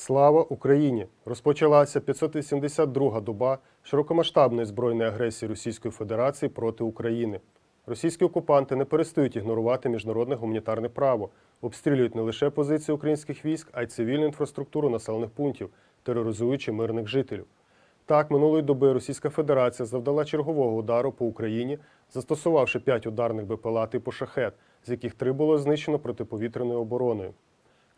Слава Україні! Розпочалася 582-га доба широкомасштабної збройної агресії Російської Федерації проти України. Російські окупанти не перестають ігнорувати міжнародне гуманітарне право, обстрілюють не лише позиції українських військ, а й цивільну інфраструктуру населених пунктів, тероризуючи мирних жителів. Так, минулої доби Російська Федерація завдала чергового удару по Україні, застосувавши 5 ударних БПЛА типу шахет, з яких три було знищено протиповітряною обороною.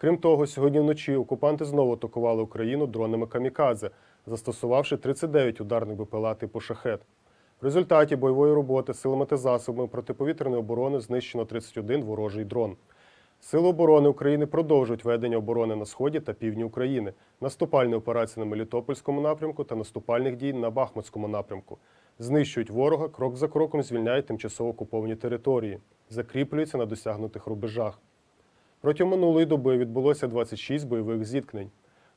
Крім того, сьогодні вночі окупанти знову атакували Україну дронами камікадзе, застосувавши 39 ударних БПЛА типу шахет. В результаті бойової роботи силами та засобами протиповітряної оборони знищено 31 ворожий дрон. Сили оборони України продовжують ведення оборони на сході та півдні України, наступальні операції на Мелітопольському напрямку та наступальних дій на Бахмутському напрямку. Знищують ворога, крок за кроком звільняють тимчасово окуповані території, закріплюються на досягнутих рубежах. Протягом минулої доби відбулося 26 бойових зіткнень.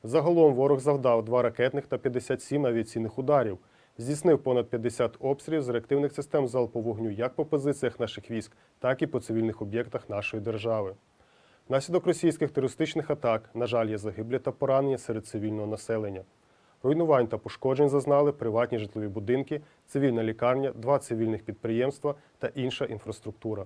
Загалом ворог завдав 2 ракетних та 57 авіаційних ударів, здійснив понад 50 обстрілів з реактивних систем залпового вогню як по позиціях наших військ, так і по цивільних об'єктах нашої держави. Внаслідок російських терористичних атак, на жаль, є загиблі та поранені серед цивільного населення. Руйнувань та пошкоджень зазнали приватні житлові будинки, цивільна лікарня, два цивільних підприємства та інша інфраструктура.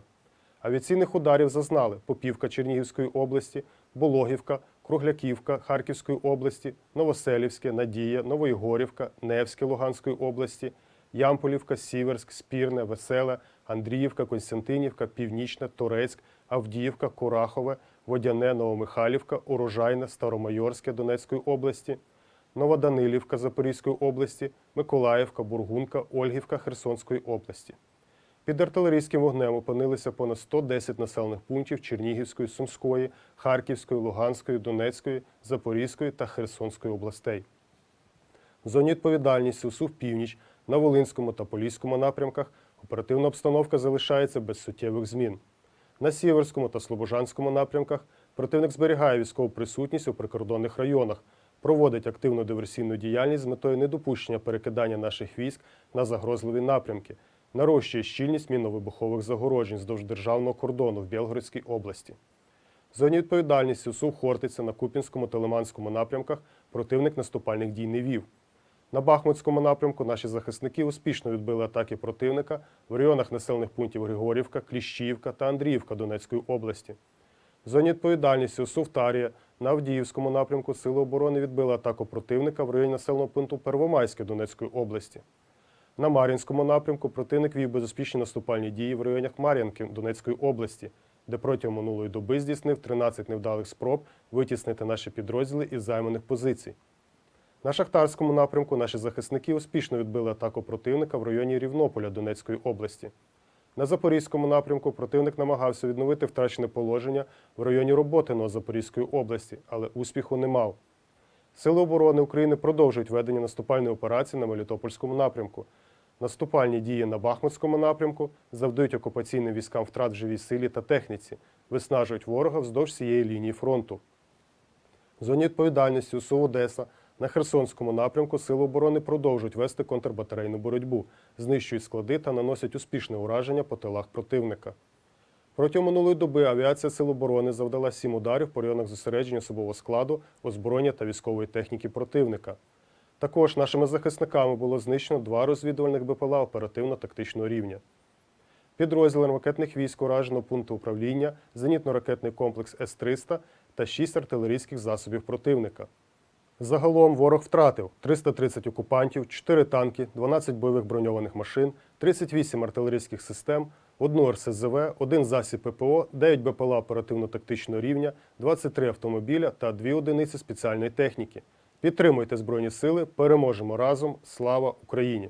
Авіаційних ударів зазнали Попівка Чернігівської області, Бологівка, Кругляківка Харківської області, Новоселівське, Надія, Новоігорівка, Невське Луганської області, Ямполівка, Сіверськ, Спірне, Веселе, Андріївка, Константинівка, Північне, Торецьк, Авдіївка, Курахове, Водяне, Новомихайлівка, Урожайне, Старомайорське Донецької області, Новоданилівка Запорізької області, Миколаївка, Бургунка, Ольгівка Херсонської області. Під артилерійським вогнем опинилися понад 110 населених пунктів Чернігівської, Сумської, Харківської, Луганської, Донецької, Запорізької та Херсонської областей. В зоні відповідальності УСУ північ на Волинському та Поліському напрямках оперативна обстановка залишається без суттєвих змін. На Сіверському та Слобожанському напрямках противник зберігає військову присутність у прикордонних районах, проводить активну диверсійну діяльність з метою недопущення перекидання наших військ на загрозливі напрямки, нарощує щільність мінно-вибухових загороджень вздовж державного кордону в Білгородській області. В зоні відповідальності УСУ Хортиця на Купінському та Лиманському напрямках противник наступальних дій не вів. На Бахмутському напрямку наші захисники успішно відбили атаки противника в районах населених пунктів Григорівка, Кліщіївка та Андріївка Донецької області. В зоні відповідальності УСУ Втарія на Авдіївському напрямку Сили оборони відбили атаку противника в районі населеного пункту Первомайське Донецької області. На Мар'їнському напрямку противник вів безуспішні наступальні дії в районах Мар'їнки Донецької області, де протягом минулої доби здійснив 13 невдалих спроб витіснити наші підрозділи із займаних позицій. На Шахтарському напрямку наші захисники успішно відбили атаку противника в районі Рівнополя Донецької області. На Запорізькому напрямку противник намагався відновити втрачене положення в районі Роботиного Запорізької області, але успіху не мав. Сили оборони України продовжують ведення наступальної операції на Мелітопольському напрямку. Наступальні дії на Бахмутському напрямку завдають окупаційним військам втрат в живій силі та техніці, виснажують ворога вздовж всієї лінії фронту. В зоні відповідальності УСУ Одеса на Херсонському напрямку Сили оборони продовжують вести контрбатарейну боротьбу, знищують склади та наносять успішне ураження по тилах противника. Протягом минулої доби авіація Сил оборони завдала сім ударів по районах зосередження особового складу, озброєння та військової техніки противника. Також нашими захисниками було знищено два розвідувальних БПЛА оперативно-тактичного рівня. Підрозділом ракетних військ уражено пункти управління, зенітно-ракетний комплекс С-300 та 6 артилерійських засобів противника. Загалом ворог втратив 330 окупантів, 4 танки, 12 бойових броньованих машин, 38 артилерійських систем, одну РСЗВ, один засіб ППО, 9 БПЛА оперативно-тактичного рівня, 23 автомобіля та 2 одиниці спеціальної техніки. Підтримуйте Збройні Сили, переможемо разом. Слава Україні!